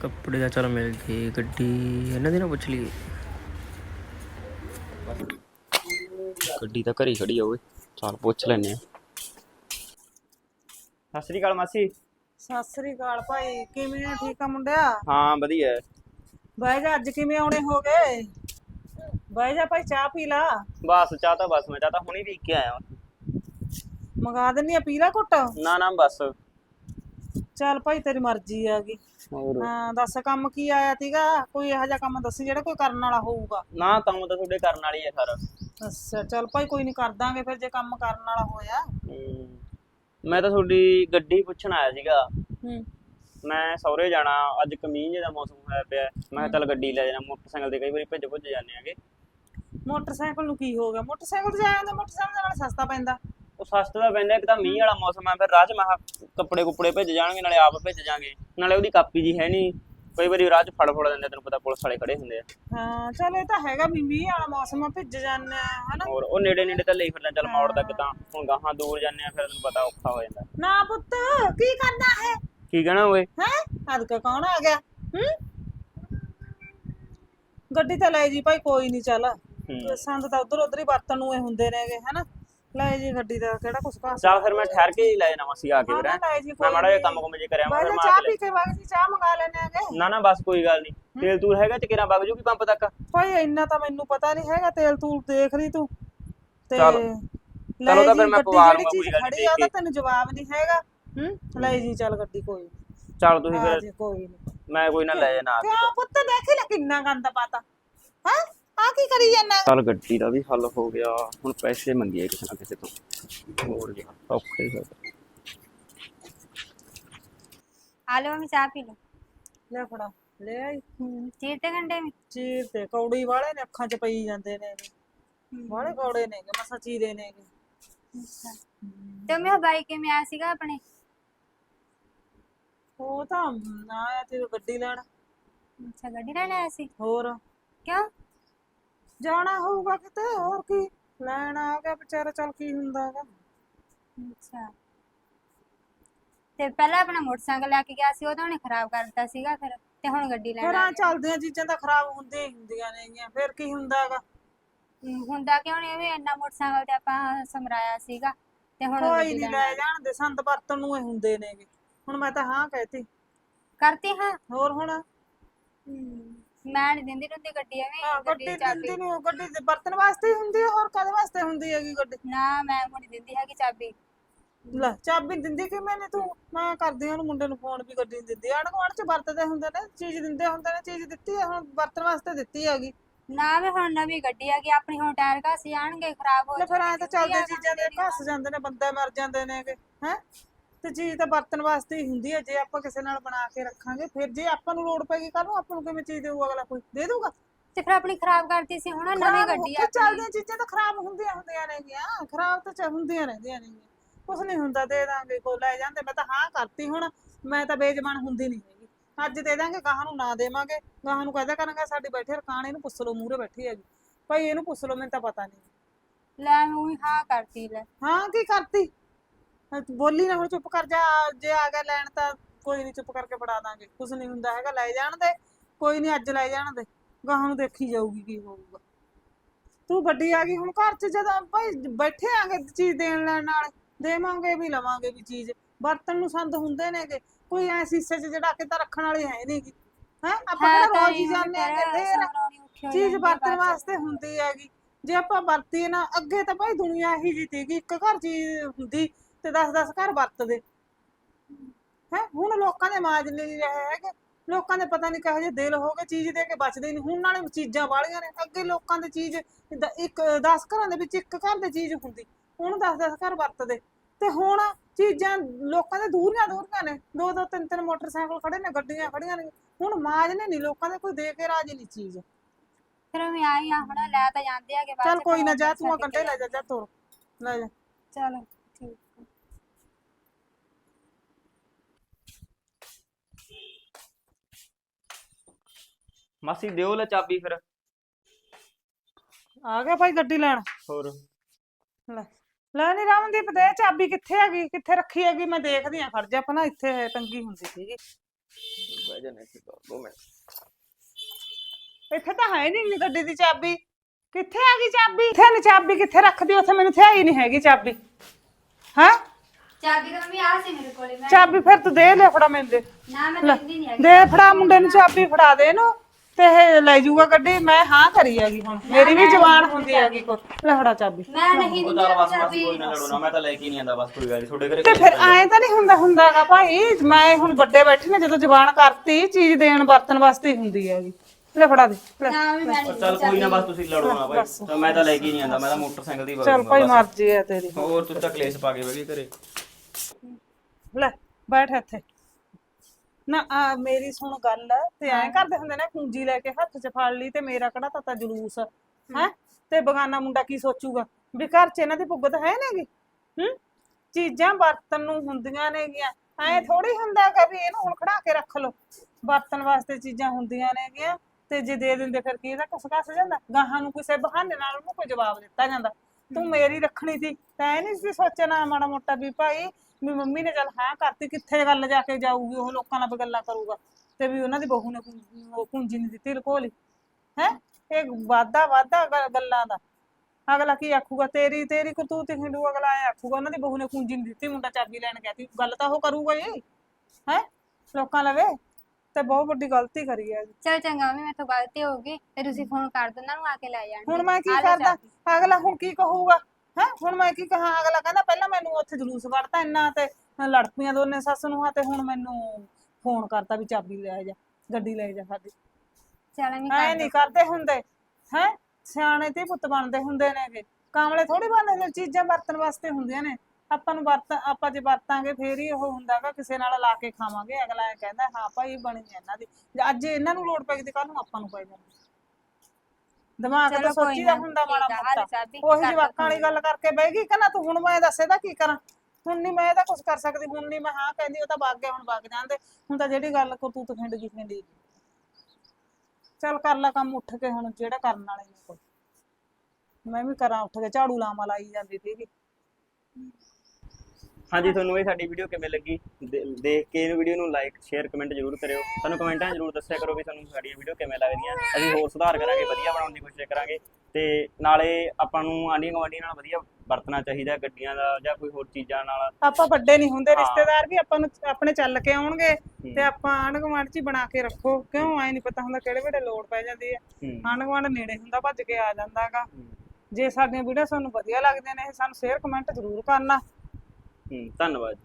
ਕੱਪੜੇ ਦਾ ਚੱਲ ਮਿਲ ਗਈ ਗੱਡੀ ਇਹਨਾਂ ਦੀ ਨਾ ਪੁੱਛ ਲਈਏ। ਗੱਡੀ ਤਾਂ ਘਰੇ ਖੜੀ ਆ ਓਏ ਚੱਲ ਪੁੱਛ ਲੈਨੇ ਆ ਸਤਿ ਸ੍ਰੀ ਅਕਾਲ ਮਾਸੀ। ਸਤਿ ਸ੍ਰੀ ਅਕਾਲ ਭਾਈ ਕਿਵੇਂ ਆ? ਠੀਕ ਆ ਮੁੰਡਿਆ? ਹਾਂ ਵਧੀਆ। ਹੈ। ਬਾਈ ਜਾ ਅੱਜ ਕਿਵੇਂ ਆਉਣੇ ਹੋ ਗਏ? ਬਾਈ ਜਾ ਭਾਈ ਚਾਹ ਪੀ ਲਾ। ਬਸ ਚਾਹ ਤਾਂ ਬਸ ਮੈਂ ਚਾਹ ਤਾਂ ਹੁਣੀ ਪੀ ਕੇ ਆਇਆ ਮੰਗਾ ਦਿੰਨੀ ਆ ਪੀ ਲਾ ਘੁੱਟ? ਨਾ ਨਾ ਬਸ। ਚੱਲ ਭਾਈ ਤੇਰੀ ਮਰਜ਼ੀ ਆ ਗਈ। ਹੋਰ। ਹਾਂ ਦੱਸ ਕੰਮ ਕੀ ਆਇਆ ਤੀਗਾ ਕੋਈ ਇਹੋ ਜਿਹਾ ਕੰਮ ਦੱਸੀ ਜਿਹੜਾ ਕੋਈ ਕਰਨ ਵਾਲਾ ਹੋਊਗਾ? ਨਾ ਕੰਮ ਤਾਂ ਤੁਹਾਡੇ ਕਰਨ ਵਾਲੀ ਹੈ ਸਾਰਾ ਅੱਛਾ ਚੱਲ ਭਾਈ ਕੋਈ ਨਹੀਂ ਕਰ ਦਾਂਗੇ ਫਿਰ ਜੇ ਕੰਮ ਕਰਨ ਵਾਲਾ ਹੋਇਆ। ਹਮ, ਮੈਂ ਤਾਂ ਤੁਹਾਡੀ ਗੱਡੀ ਪੁੱਛਣ ਆਇਆ ਸੀਗਾ। ਹੂੰ। ਮੈਂ ਸਹੁਰੇ ਜਾਣਾ ਅੱਜ ਕਮੀਜ਼ ਦਾ ਮੌਸਮ ਹੋਇਆ ਪਿਆ। ਹੈ। ਮੈਂ ਕਿਹਾ ਚੱਲ ਗੱਡੀ ਲੈ ਜਾਣਾ ਮੋਟਰਸਾਈਕਲ ਤੇ ਕਈ ਵਾਰੀ ਭੱਜ ਭੁੱਜ ਜਾਂਦੇ ਆਗੇ। ਮੋਟਰਸਾਈਕਲ ਨੂੰ ਕੀ ਹੋ ਗਿਆ? ਮੋਟਰਸਾਈਕਲ ਤੇ ਜਾਇਆ ਹੁੰਦਾ ਮੋਟਰਸਾਈਕਲ ਦੇ ਨਾਲ ਸਸਤਾ ਪੈਂਦਾ। ਉਹ ਸਸਤਾ ਤਾਂ ਪੈਂਦਾ ਇੱਕ ਤਾਂ ਮੀਂਹ ਵਾਲਾ ਮੌਸਮ ਆ ਫਿਰ ਰਾਹ 'ਚ ਮੈਂ ਕਿਹਾ ਕੱਪੜੇ ਕੁੱਪੜੇ ਭੇਜ ਜਾਣਗੇ ਨਾਲੇ ਆਪ ਭੇਜ ਜਾਾਂਗੇ। ਨਾਲੇ ਉਹਦੀ ਕਾਪੀ ਜੀ ਹੈ ਨਹੀਂ ਕਈ ਵਾਰੀ ਰਾਹ 'ਚ ਫੜ ਫੜ ਦਿੰਦੇ ਤੈਨੂੰ ਪਤਾ ਪੁਲਿਸ ਵਾਲੇ ਖੜੇ ਹੁੰਦੇ ਆ। ਹਾਂ ਚੱਲ ਇਹ ਤਾਂ ਹੈਗਾ ਵੀ ਮੀਂਹ ਵਾਲਾ ਮੌਸਮ ਆ ਭਿੱਜ ਜਾਂਦੇ ਆ ਹਨਾ? ਹੋਰ ਉਹ ਨੇੜੇ ਨੇੜੇ ਤਾਂ ਲਈ ਫਿਰਦਾ ਚੱਲ ਮੋੜ ਤੱਕ ਤਾਂ। ਹੁਣ ਗਾਹਾਂ ਦੂਰ ਜਾਂਦੇ ਆ ਫਿਰ ਤੈਨੂੰ ਪਤਾ ਔਖਾ ਹੋ ਜਾਂਦਾ। ਨਾ ਪੁੱਤ ਕੀ ਕਰਦਾ ਹੈ ਕੀ ਕਹਿਣਾ ਓਏ? ਹੈ? ਹੱਦ ਕੇ ਕੌਣ ਆ ਗਿਆ? ਹੂੰ? ਗੱਡੀ ਤਾਂ ਲੈ ਜੀ ਭਾਈ ਕੋਈ ਨਹੀਂ ਚੱਲ। ਸੰਦ ਤਾਂ ਉਧਰ ਉਧਰ ਹੀ ਵਰਤਨ ਨੂੰ ਇਹ ਹੁੰਦੇ ਨੇਗੇ ਹਨਾ? ਲੈ ਜੀ ਗੱਡੀ ਦਾ ਕਿਹੜਾ ਕੁਛ ਘਾਸ ਚੱਲ ਫਿਰ ਮੈਂ ਠਹਿਰ ਕੇ ਹੀ ਲੈ ਜਾਣਾ ਮਸੀ ਆ ਕੇ ਜੀ ਮੈਂ ਮਾੜਾ ਜਿਹਾ। ਕੰਮ ਕੁਮ ਜੇ ਕਰਿਆ ਮੈਂ ਚਾਹ ਪੀ ਕੇ ਵਗ ਜੀ ਚਾਹ ਮੰਗਾ ਲੈਣੇ ਆਗੇ। ਨਾ ਨਾ ਬਸ ਕੋਈ ਗੱਲ ਨਹੀਂ। ਤੇਲ ਤੂਲ ਹੈਗਾ ਚਿਕਰਾ ਵਗ ਜੂਗੀ ਪੰਪ ਤੱਕ? ਭਾਈ ਇੰਨਾ ਤਾਂ ਮੈਨੂੰ ਪਤਾ ਨਹੀਂ ਹੈਗਾ ਤੇਲ ਤੂਲ ਦੇਖ ਲਈ ਤੂੰ। ਤੇ ਚੱਲ। ਤਾਂ ਫਿਰ ਮੈਂ ਪਵਾ ਲੂੰਗਾ, ਕੋਈ ਗੱਲ ਨੀ, ਖੜੀ ਆ ਉਹਦਾ ਤੈਨੂੰ ਜਵਾਬ ਨਹੀਂ ਹੈਗਾ। ਹੂੰ? ਲੈ ਜੀ ਚੱਲ ਗੱਡੀ ਕੋਈ। ਚੱਲ ਤੁਸੀਂ ਫਿਰ ਕੋਈ ਨਹੀਂ। ਮੈਂ ਕੋਈ ਨਾ ਲੈ ਜਾਣਾ ਆ ਪੁੱਤ ਦੇਖ ਲੈ ਕਿੰਨਾ ਗੰਦ ਪਾਤਾ। ਹਾਂ? ਆ ਕੀ ਕਰੀ ਜਾਂਦਾ ਚੱਲ ਗੱਡੀ ਦਾ ਵੀ ਹੱਲ ਹੋ ਗਿਆ। ਹੁਣ ਪੈਸੇ ਮੰਗੀਏ ਕਿਸੇ ਨਾ ਕਿਸੇ ਤੋਂ। ਹੋਰ ਗਿਆ ਔਖਾ ਹੀ ਹੋਇਆ ਆ ਲਓ ਮੰਮੀ ਚਾਹ ਪੀ ਲਓ। ਲੈ ਫੜਾ। ਲੈ ਆਈ। ਚੀਰ ਤੇ ਗੰਡੇ ਵੀ? ਚੀਰ ਤੇ ਕੌੜੀ ਵਾਲੇ ਨੇ ਅੱਖਾਂ 'ਚ ਪਈ ਜਾਂਦੇ ਨੇ। ਵਾਲੇ ਕੌੜੇ ਨੇ ਕਿ ਮਸਾ ਚੀਰੇ ਨੇ ਕਿ। ਤੇ ਮੈਂ ਬਾਈ ਕਿਵੇਂ ਆਇਆ ਸੀਗਾ ਆਪਣੇ? ਉਹ ਤਾਂ ਆਇਆ ਤੇ ਗੱਡੀ ਲੈਣ। ਅੱਛਾ ਗੱਡੀ ਲੈਣ ਆਇਆ ਸੀ? ਹੋਰ। ਕਿਉਂ? ਜਾਣਾ ਹੋਊਗਾ ਕਿਤੇ ਹੋਰ ਕੀ? ਲੈਣ ਆ ਗਿਆ ਵਿਚਾਰਾ ਚੱਲ ਕੀ ਹੁੰਦਾ ਹੈਗਾ। ਅੱਛਾ। ਤੇ ਪਹਿਲਾਂ ਆਪਣਾ ਮੋਟਰਸਾਈਕਲ ਲੈ ਕੇ ਗਿਆ ਸੀ ਉਹ ਤਾਂ ਉਹਨੇ ਖਰਾਬ ਕਰ ਦਿੱਤਾ ਸੀਗਾ ਫਿਰ ਤੇ ਹੁਣ ਗੱਡੀ ਲੈਣ ਆ ਆ ਚੱਲਦੀਆਂ ਚੀਜ਼ਾਂ ਤਾਂ ਖਰਾਬ ਹੁੰਦੀਆਂ ਹੀ ਹੁੰਦੀਆਂ ਨੇਗੀਆਂ ਫਿਰ ਕੀ ਹੁੰਦਾ ਹੈਗਾ? ਗਿਆ। ਹੁੰਦਾ ਕਿਉਂ ਨਹੀਂ ਵੀ ਇੰਨਾ ਮੋਟਰਸਾਈਕਲ ਤੇ ਆਪਾਂ ਸਮਰਾਇਆ ਸੀਗਾ ਤੇ ਹੁਣ ਕੋਈ ਗੱਡੀ ਨਹੀਂ ਲੈਣ ਲੈ ਜਾਣ ਦੇ ਸੰਦ ਵਰਤਨ ਨੂੰ ਇਹ ਹੁੰਦੇ ਨੇਗੇ। ਹੁਣ ਮੈਂ ਤਾਂ ਹਾਂ ਕਹਿਤੀ। ਕਰਤੀ ਹਾਂ। ਹੋਰ ਹੁਣ? ਮੈਂ ਨਹੀਂ ਦਿੰਦੀ ਹੁੰਦੀ ਗੱਡੀ ਐਵੇਂ ਹਾਂ ਗੱਡੀ ਗੱਡੀ ਦਿੰਦੀ ਨੂੰ ਗੱਡੀ ਦੇ ਵਰਤਨ ਵਾਸਤੇ ਹੀ ਹੁੰਦੀ ਹੈ ਹੋਰ ਕਾਹਦੇ ਵਾਸਤੇ ਹੁੰਦੀ ਹੈਗੀ ਗੱਡੀ? ਨਾ ਮੈਂ ਨਹੀਂ ਦਿੰਦੀ ਹੈਗੀ ਚਾਬੀ। ਲੈ ਚਾਬੀ ਦਿੰਦੀ ਕਿਵੇਂ ਨੇ ਤੂੰ? ਮੈਂ ਕਰਦੀ ਹਾਂ ਉਹਨੂੰ ਮੁੰਡੇ ਨੂੰ ਫੋਨ ਵੀ ਗੱਡੀ ਦਿੰਦੀ। ਆਣ ਗੁਆਂਢ ਚ ਵਰਤਦੇ ਹੁੰਦੇ ਨੇ ਚੀਜ਼ ਦਿੰਦੇ ਹੁੰਦੇ ਨੇ ਚੀਜ਼ ਦਿੱਤੀ ਹੈ ਹੁਣ ਵਰਤਣ ਵਾਸਤੇ ਦਿੱਤੀ ਹੈਗੀ। ਨਾ ਵੀ ਹੁਣ ਨਵੀਂ ਗੱਡੀ ਆ ਗਈ ਆਪਣੀ ਹੁਣ ਟਾਇਰ ਘਸ ਜਾਣਗੇ ਖਰਾਬ ਹੋ ਲੈ ਫਿਰ ਐ ਤਾਂ ਜਾਣਗੇ, ਚੱਲਦੇ ਆ ਚੀਜ਼ਾਂ ਦੇ ਘਸ ਜਾਂਦੇ ਨੇ ਬੰਦੇ ਮਰ ਜਾਂਦੇ ਨੇਗੇ ਹੈ? ਤੇ ਚੀਜ਼ ਤਾਂ ਵਰਤਣ ਵਾਸਤੇ ਹੀ ਹੁੰਦੀ ਹੈ ਜੇ ਆਪਾਂ ਕਿਸੇ ਨਾਲ ਬਣਾ ਕੇ ਰੱਖਾਂਗੇ ਫਿਰ ਜੇ ਆਪਾਂ ਨੂੰ ਲੋੜ ਪੈਗੀ ਕੱਲ ਨੂੰ ਆਪਾਂ ਨੂੰ ਕਿਵੇਂ ਚੀਜ਼ ਦੇਊ ਅਗਲਾ ਕੋਈ ਦੇ ਦੂਗਾ ਤੇ ਫਿਰ ਆਪਣੀ ਖਰਾਬ ਕਰਤੀ ਸੀ ਹੁਣ ਨਵੀਂ ਖਰਾਬ ਗੱਡੀ ਆ ਕੇ ਚੱਲਦੀਆਂ ਚੀਜ਼ਾਂ ਤਾਂ ਖਰਾਬ ਹੁੰਦੀਆਂ ਹੁੰਦੀਆਂ ਨੇਗੀਆਂ ਖਰਾਬ ਤਾਂ ਚ ਹੁੰਦੀਆਂ ਰਹਿੰਦੀਆਂ ਨੇਗੀਆਂ। ਕੁਛ ਨਹੀਂ ਹੁੰਦਾ ਦੇ ਦਾਂਗੇ ਕੋ ਲੈ ਜਾਂਦੇ ਮੈਂ ਤਾਂ ਹਾਂ ਕਰਤੀ ਹੁਣ ਮੈਂ ਤਾਂ ਬੇਜਮਾਨ ਹੁੰਦੀ ਨਹੀਂ ਹੈਗੀ। ਅੱਜ ਦੇ ਦਾਂਗੇ ਗਾਹਾਂ ਨੂੰ ਨਾ ਦੇਵਾਂਗੇ ਗਾਹਾਂ ਨੂੰ ਕਹਦਾ ਕਰਾਂਗਾ ਸਾਡੇ ਬੈਠੇ ਰਕਾਨ ਇਹਨੂੰ ਪੁੱਛ ਲਓ ਮੂਹਰੇ ਬੈਠੀ ਹੈਗੀ। ਭਾਈ ਇਹਨੂੰ ਪੁੱਛ ਲਓ ਮੈਨੂੰ ਤਾਂ ਪਤਾ ਨਹੀਂ। ਲੈ ਮੈਂ ਉਹੀ ਹਾਂ ਕਰਤੀ ਲੈ। ਹਾਂ ਕੀ ਕਰਤੀ? ਬੋਲੀ ਨਾ ਹੁਣ ਚੁੱਪ ਕਰ ਜਾ ਜੇ ਆ ਗਿਆ ਲੈਣ ਤਾਂ ਕੋਈ ਨਹੀਂ ਚੁੱਪ ਕਰਕੇ ਫੜਾ ਦਾਂਗੇ। ਕੁਛ ਨਹੀਂ ਹੁੰਦਾ ਹੈਗਾ ਲੈ ਜਾਣ ਦੇ ਕੋਈ ਨਹੀਂ ਅੱਜ ਲੈ ਜਾਣ ਦੇ। ਗਾਹਾਂ ਨੂੰ ਦੇਖੀ ਜਾਊਗੀ ਕੀ ਹੋਊਗਾ। ਤੂੰ ਵੱਡੀ ਆ ਗਈ ਹੁਣ ਘਰ 'ਚ ਜਦੋਂ ਭਾਈ ਬੈਠੇ ਆਂਗੇ ਚੀਜ਼ ਦੇਣ ਲੈਣ ਨਾਲ ਦੇਵਾਂਗੇ ਵੀ ਲਵਾਂਗੇ ਵੀ ਚੀਜ਼। ਬਰਤਨ ਨੂੰ ਸੰਦ ਹੁੰਦੇ ਨੇਗੇ ਕੋਈ ਐ ਸੀਸੇ 'ਚ ਜੜਾ ਕੇ ਤਾਂ ਰੱਖਣ ਵਾਲੀ ਹੈ ਨਹੀਂਗੀ ਹੈ ਆਪਾਂ ਹੈ ਕਿਹੜਾ ਰੋਜ਼ ਹੀ ਜਾਂਦੇ ਆਂਗੇ ਫਿਰ ਚੀਜ਼ ਚ। ਵਾਸਤੇ ਹੁੰਦੀ ਹੈਗੀ। ਜੇ ਆਪਾਂ ਵਰਤੀਏ ਨਾ ਅੱਗੇ ਤਾਂ ਭਾਈ ਦੁਨੀਆ ਇਹੀ ਜਿਹੀ ਸੀਗੀ ਇੱਕ ਘਰ ਚੀਜ਼ ਹੁੰਦੀ ਤੇ 10-10 ਘਰ ਵਰਤਦੇ। ਹੈ? ਹੁਣ ਲੋਕਾਂ ਦੇ ਮਾਜ ਨਹੀਂ ਰਹੇ ਹੈਗੇ। ਲੋਕਾਂ ਦੇ ਪਤਾ ਨਹੀਂ ਕਹੋ ਜਿਹੇ ਦਿਲ ਹੋ ਗਏ ਚੀਜ਼ ਦੇ ਕੇ ਬਚਦੇ ਨਹੀਂ। ਹੁਣ ਨਾਲੇ ਚੀਜ਼ਾਂ ਵਾਲੀਆਂ ਨੇ। ਅੱਗੇ ਲੋਕਾਂ ਦੇ ਚੀਜ਼ ਇੱਕ 10 ਘਰਾਂ ਦੇ ਵਿੱਚ ਇੱਕ ਘਰ ਦੀ ਚੀਜ਼ ਹੁੰਦੀ। ਹੁਣ 10-10 ਘਰ ਵਰਤਦੇ। ਤੇ ਹੁਣ ਚੀਜ਼ਾਂ ਲੋਕਾਂ ਦੇ ਦੂਰੀਆਂ ਦੂਰੀਆਂ ਨੇ। ਦੋ ਦੋ ਤਿੰਨ ਤਿੰਨ ਮੋਟਰਸਾਈਕਲ ਖੜੇ ਨੇ ਗੱਡੀਆਂ ਖੜੀਆਂ ਨੇ। ਹੁਣ ਮਾਜ ਨੇ ਨਹੀਂ। ਲੋਕਾਂ ਦੇ ਕੋਈ ਦੇ ਕੇ ਰਾਜੀ ਨਹੀਂ ਚੀਜ਼। ਫਿਰ ਮੈਂ ਆਈ ਆ ਹੁਣ ਲੈ ਤਾਂ ਜਾਂਦੇ ਆਗੇ ਬਾਅਦ ਚੱਲ ਕੋਈ ਨਾ ਜਾ ਤੂੰ ਕੇ। ਲੈ ਜਾ ਜਾ ਤੋਰ। ਲੈ ਜਾ। ਚਲੋ ਠੀਕ ਆ। ਮਾਸੀ ਦਿਓ ਲੈ ਚਾਬੀ ਫਿਰ। ਆ ਗਿਆ ਭਾਈ ਗੱਡੀ ਲੈਣ। ਹੋਰ। ਲੈ ਲੈ ਨੀ ਰਮਨਦੀਪ ਦੇ ਚਾਬੀ ਕਿੱਥੇ ਹੈਗੀ? ਕਿੱਥੇ ਰੱਖੀ ਹੈਗੀ? ਮੈਂ ਦੇਖਦੀ ਆ ਖੜ ਜਾ ਪਹਿਲਾਂ ਇੱਥੇ ਟੰਗੀ ਹੁੰਦੀ ਸੀਗੀ। ਬਹਿ ਜਾਨੇ ਇੱਥੇ ਦੋ- ਦੋ ਮਿੰਟ। ਇੱਥੇ ਤਾਂ ਹੈ ਨਹੀਂ ਗੱਡੀ ਦੀ ਚਾਬੀ। ਕਿੱਥੇ ਆ ਗਈ ਚਾਬੀ? ਇੱਥੇ ਨੀ ਚਾਬੀ ਕਿੱਥੇ ਰੱਖਦੀ ਉੱਥੇ ਮੈਨੂੰ ਥਿਆਈ ਨਹੀਂ ਹੈਗੀ ਚਾਬੀ। ਹਾਂ? ਚਾਬੀ ਤਾਂ ਮੰਮੀ ਆ ਸੀ ਮੇਰੇ ਕੋਲੇ ਮੈਂ ਚਾਬੀ ਫਿਰ ਤੂੰ ਦੇ ਲੈ ਫੜਾ ਮੈਨੂੰ ਦੇ। ਨਾ ਮੈਂ ਲੈ, ਦਿੰਦੀ ਨਹੀਂ ਹੈਗੀ ਦੇ ਫੜਾ ਮੁੰਡੇ ਨੂੰ ਚਾਬੀ ਫੜਾ ਦੇ ਇਹਨੂੰ। ਤੇ ਇਹ ਲੈ ਜਾਊਗਾ ਗੱਡੀ ਮੈਂ ਹਾਂ ਕਰੀ ਹੈਗੀ ਹੁਣ। ਮੇਰੀ ਵੀ ਜ਼ਬਾਨ ਹੁੰਦੀ ਹੈਗੀ ਕੋ ਲੈ ਫੜਾ ਚਾਬੀ। ਮੈਂ ਨਹੀਂ ਉਹ ਬਸ ਬਸ ਚਾਬੀ। ਕੋਈ ਨਾ ਲੜੋ ਨਾ ਮੈਂ ਤਾਂ ਲੈ ਕੇ ਨਹੀਂ ਆਂਦਾ ਬਸ ਕੋਈ ਗੱਲ ਨੀ ਤੁਹਾਡੇ ਘਰੇ ਤੇ ਫਿਰ। ਐਂ ਤਾਂ ਨਹੀਂ ਹੁੰਦਾ ਹੁੰਦਾਗਾ ਭਾਈ ਮੈਂ ਹੁਣ ਵੱਡੇ ਬੈਠੇ ਨੇ ਜਦੋਂ ਜ਼ਬਾਨ ਕਰਤੀ ਚੀਜ਼ ਦੇਣ ਵਰਤਣ ਵਾਸਤੇ ਹੀ ਹੁੰਦੀ ਹੈਗੀ। ਲੈ ਫੜਾ ਦੇ ਲੈ। ਨਾ ਮੰਮੀ ਮੈਂ ਨਹੀਂ ਚੱਲ ਕੋਈ ਨਾ ਬਸ ਤੁਸੀਂ ਲੜੋ ਨਾ ਭਾਈ। ਤਾਂ ਮੈਂ ਤਾਂ ਲੈ ਕੇ ਨਹੀਂ ਆਂਦਾ ਮੈਂ ਤਾਂ ਮੋਟਰਸਾਈਕਲ ਦੀ ਚੱਲ ਭਾਈ ਮਰਜ਼ੀ ਹੈ ਤੇਰੀ। ਹੋਰ ਤੁਸੀਂ ਤਾਂ ਕਲੇਸ਼ ਪਾ ਕੇ ਬਹਿ ਘਰੇ। ਲੈ ਬੈਠ ਇੱਥੇ। ਨਾ ਆ ਮੇਰੀ ਸੁਣ ਗੱਲ ਤੇ ਐਂ ਕਰਦੇ ਹੁੰਦੇ ਨੇ ਪੂੰਜੀ ਲੈ ਕੇ ਹੱਥ 'ਚ ਫੜ ਲਈ ਤੇ ਮੇਰਾ ਕਿਹੜਾ ਤਾਂ ਜਲੂਸ ਹੈ? ਤੇ ਬਗਾਨਾ ਮੁੰਡਾ ਕੀ ਸੋਚੂਗਾ? ਵੀ ਘਰ 'ਚ ਇਹਨਾਂ ਦੀ ਪੁੱਗਤ ਹੈ ਨੇਗੀ ਹੂੰ? ਚੀਜ਼ਾਂ ਵਰਤਨ ਨੂੰ ਹੁੰਦੀਆਂ ਨੇਗੀਆਂ ਐਂ ਥੋੜੀ ਹੁੰਦਾ ਕਿ ਵੀ ਇਹਨੂੰ ਹੁਣ ਖੜਾ ਕੇ ਰੱਖ ਲਓ। ਵਰਤਨ ਵਾਸਤੇ ਚੀਜ਼ਾਂ ਹੁੰਦੀਆਂ ਨੇਗੀਆਂ ਤੇ ਜੇ ਦੇ ਦਿੰਦੇ ਫਿਰ ਕੀ ਇਹਦਾ ਕੁਸ ਕਸ ਜਾਂਦਾ? ਗਾਹਾਂ ਨੂੰ ਕਿਸੇ ਬਹਾਨੇ ਨਾਲ ਉਹਨੂੰ ਕੋਈ ਜਵਾਬ ਦਿੱਤਾ ਜਾਂਦਾ। ਤੂੰ ਮੇਰੀ ਰੱਖਣੀ ਸੀ ਤੈਂ ਨਹੀਂ ਸੀ ਸੋਚਣਾ ਮਾੜਾ ਮੋਟਾ ਵੀ ਭਾਈ ਵੀ ਮੰਮੀ ਨੇ ਚੱਲ ਹਾਂ ਕਰਤੀ ਕਿੱਥੇ ਗੱਲ ਜਾ ਕੇ ਜਾਊਗੀ ਉਹ ਲੋਕਾਂ ਨਾਲ ਗੱਲਾਂ ਕਰੂਗਾ। ਤੇ ਵੀ ਉਹਨਾਂ ਦੀ ਬਹੂ ਨੇ ਕੁੰ- ਉਹ ਕੁੰਜੀ ਨਹੀਂ ਦਿੱਤੀ ਲਕੋ ਲਈ ਹੈ? ਇਹ ਵਾਦਾ ਵਾਦਾ ਗੱਲਾਂ ਦਾ। ਅਗਲਾ ਕੀ ਆਖੂਗਾ ਤੇਰੀ ਤੇਰੀ ਕਰਤੂਤ ਹਿੰਦੂ ਅਗਲਾ ਐ ਆਖੂਗਾ ਉਹਨਾਂ ਦੀ ਬਹੂ ਨੇ ਕੁੰਜੀ ਨਹੀਂ ਦਿੱਤੀ ਮੁੰਡਾ ਚਾਬੀ ਲੈਣ ਗਿਆ ਸੀ। ਗੱਲ ਤਾਂ ਉਹ ਕਰੂਗਾ ਹੀ। ਹੈ? ਲੋਕਾਂ ਲਵੇ। ਤੇ ਬਹੁਤ ਵੱਡੀ ਗਲਤੀ ਕਰੀ ਹੈ ਚਲ ਚੰਗਾ ਮੰਮੀ ਮੈਥੋਂ ਗਲਤੀ ਹੋ ਗਈ। ਤੇ ਤੁਸੀਂ ਫੋਨ ਕਰ ਨੂੰ ਆ ਕੇ ਲੈ ਜਾਣਗੇ ਹੁਣ ਮੈਂ ਕੀ ਕਰਦਾ। ਅਗਲਾ ਹੁਣ ਕੀ ਕਹੂਗਾ? ਹੈ? ਹੁਣ ਮੈਂ ਕੀ ਕਹਾਂ? ਅਗਲਾ ਕਹਿੰਦਾ ਪਹਿਲਾਂ ਮੈਨੂੰ ਉੱਥੇ ਜਲੂਸ ਕੱਢਤਾ ਇੰਨਾ ਤੇ ਲੜ ਪਈਆਂ ਦੋਨੇ ਸੱਸ ਨੂੰ ਹਾਂ ਤੇ ਹੁਣ ਮੈਨੂੰ ਫੋਨ ਕਰਤਾ ਵੀ ਚਾਬੀ ਲੈ ਜਾ ਗੱਡੀ ਲੈ ਜਾ ਸਾਡੀ। ਐ ਕਰ ਨਹੀਂ ਕਰਦੇ ਹੁੰਦੇ ਹੈ? ਸਿਆਣੇ ਤੇ ਪੁੱਤ ਬਣਦੇ ਹੁੰਦੇ ਨੇਗੇ। ਕਾਮਲੇ ਥੋੜੀ ਬਣਦੇ ਨੇ ਚੀਜ਼ਾਂ ਵਰਤਣ ਵਾਸਤੇ ਹੁੰਦੀਆਂ ਨੇ। ਆਪਾਂ ਨੂੰ ਵਰਤ ਆਪਾਂ ਜੇ ਵਰਤਾਂਗੇ ਫੇਰ ਹੀ ਉਹ ਹੁੰਦਾਗਾ ਕਿਸੇ ਨਾਲ ਲਾ ਕੇ ਖਾਵਾਂਗੇ। ਅਗਲਾ ਇਹ ਕਹਿੰਦਾ ਹਾਂ ਭਾਈ ਬਣੀ ਇਹਨਾਂ ਦੀ। ਅੱਜ ਇਹਨਾਂ ਨੂੰ ਲੋੜ ਪੈਗੀ ਤੇ ਕੱਲ ਨੂੰ ਆਪਾਂ ਨੂੰ ਪੈ ਜਾਂਦੀ ਦਿਮਾਗ ਤਾਂ ਚਲੋ ਕੋਈ ਸੋਚੀਦਾ ਨਾ, ਹੁੰਦਾ ਠੀਕ ਮਾੜਾ ਆ, ਮੋਟਾ ਚਾਬੀ, ਉਹੀ ਕਰ ਜਵਾਕਾਂ ਵਾਲੀ ਗੱਲ ਕਰਕੇ ਬਹਿ ਗਈ ਕਹਿੰਦਾ ਤੂੰ ਹੁਣ ਮੈਂ ਦੱਸ ਇਹਦਾ ਕੀ ਕਰਾਂ? ਹੁਣ ਨਹੀਂ ਮੈਂ ਇਹਦਾ ਕੁਝ ਕਰ ਸਕਦੀ ਹੁਣ ਨਹੀਂ ਮੈਂ ਹਾਂ ਕਹਿੰਦੀ ਉਹ ਤਾਂ ਵਗ ਗਿਆ ਹੁਣ ਵਗ ਜਾਂਦੇ। ਹੁਣ ਤਾਂ ਜਿਹੜੀ ਗੱਲ ਕੋ ਤੂੰ ਤਾਂ ਖਿੰਡ ਗਈ ਖਿੰਡੀ ਚੱਲ ਕਰ ਲੈ ਕੰਮ ਉੱਠ ਕੇ ਹੁਣ ਜਿਹੜਾ ਕਰਨ ਵਾਲੇ ਨੇ ਕੋਈ। ਮੈਂ ਵੀ ਕਰਾਂ ਉੱਠ ਕੇ ਝਾੜੂ ਲਾਵਾਂ ਲਾਈ ਜਾਂਦੀ ਸੀਗੀ। ਹਾਂਜੀ ਤੁਹਾਨੂੰ ਇਹ ਸਾਡੀ ਵੀਡੀਓ ਕਿਵੇਂ ਲੱਗੀ? ਦੇ- ਦੇਖ ਕੇ ਇਹ ਵੀਡੀਓ ਨੂੰ ਲਾਈਕ ਸ਼ੇਅਰ ਕਮੈਂਟ ਜ਼ਰੂਰ ਕਰਿਓ। ਸਾਨੂੰ ਕਮੈਂਟਾਂ ਜ਼ਰੂਰ ਦੱਸਿਆ ਕਰੋ ਵੀ ਤੁਹਾਨੂੰ ਸਾਡੀਆਂ ਵੀਡੀਓ ਕਿਵੇਂ ਲੱਗਦੀਆਂ। ਅਸੀਂ ਹੋਰ ਸੁਧਾਰ ਕਰਾਂਗੇ ਵਧੀਆ ਬਣਾਉਣ ਦੀ ਕੋਸ਼ਿਸ਼ ਕਰਾਂਗੇ। ਤੇ ਨਾਲੇ ਆਪਾਂ ਨੂੰ ਆਂਢੀ ਗੁਆਂਢੀ ਨਾਲ ਵਧੀਆ ਵਰਤਣਾ ਚਾਹੀਦਾ ਗੱਡੀਆਂ ਦਾ ਜਾਂ ਕੋਈ ਹੋਰ ਚੀਜ਼ਾਂ ਨਾਲ। ਆਪਾਂ ਵੱਡੇ ਨਹੀਂ ਹੁੰਦੇ ਹਾਂ। ਰਿਸ਼ਤੇਦਾਰ ਵੀ ਆਪਾਂ ਨੂੰ ਆਪਣੇ ਚੱਲ ਕੇ ਆਉਣਗੇ। ਤੇ ਆਪਾਂ ਆਂਢ ਗੁਆਂਢ ਚ ਹੀ ਬਣਾ ਕੇ ਰੱਖੋ। ਕਿਉਂ? ਐ ਨਹੀਂ ਪਤਾ ਹੁੰਦਾ ਕਿਹੜੇ ਵੇਲੇ ਲੋੜ ਪੈ ਜਾਂਦੀ ਹੈ। ਹੂੰ। ਆਂਢ ਗੁਆਂਢ ਨੇੜੇ ਹੁੰਦਾ ਭੱਜ ਕੇ ਆ ਜਾਂਦਾਗਾ। ਹੂੰ। ਜੇ ਸਾਡੀਆਂ ਵੀਡੀਓ ਤੁਹਾਨੂੰ ਵਧੀਆ ਲੱਗਦੀਆਂ ਨੇ ਇਹ ਸਾਨੂੰ ਸ਼ੇਅਰ ਕਮੈਂਟ ਜ਼ਰੂਰ ਕਰਨਾ। ਹੂੰ ਧੰਨਵਾਦ